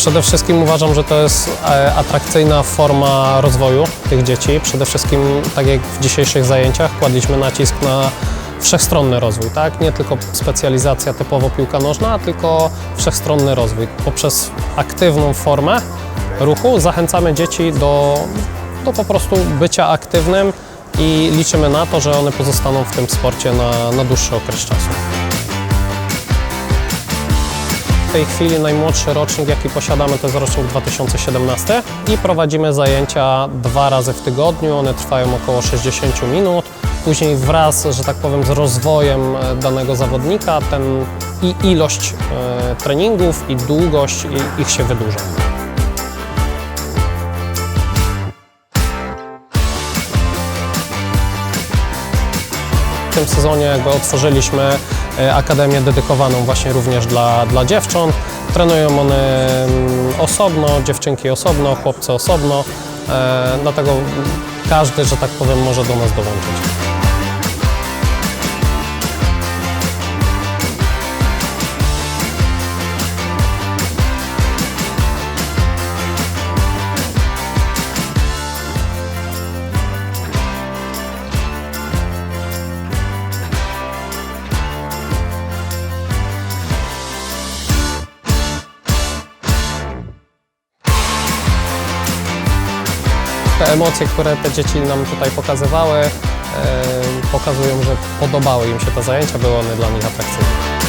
Przede wszystkim uważam, że to jest e, atrakcyjna forma rozwoju tych dzieci. Przede wszystkim, tak jak w dzisiejszych zajęciach, kładliśmy nacisk na wszechstronny rozwój, tak? Nie tylko specjalizacja typowo piłka nożna, tylko wszechstronny rozwój. Poprzez aktywną formę ruchu zachęcamy dzieci do, do po prostu bycia aktywnym i liczymy na to, że one pozostaną w tym sporcie na, na dłuższy okres czasu. W tej chwili najmłodszy rocznik, jaki posiadamy, to jest rocznik 2017 i prowadzimy zajęcia dwa razy w tygodniu. One trwają około 60 minut. Później wraz, że tak powiem, z rozwojem e, danego zawodnika ten i ilość e, treningów i długość ich się wydłuża. W tym sezonie jakby otworzyliśmy e, akademię dedykowaną właśnie również dla, dla dziewcząt. Trenują one mm, osobno, dziewczynki osobno, chłopcy osobno, e, dlatego każdy, że tak powiem, może do nas dołączyć. Te emocje, które te dzieci nam tutaj pokazywały, e, pokazują, że podobały im się te zajęcia, były one dla nich atrakcyjne.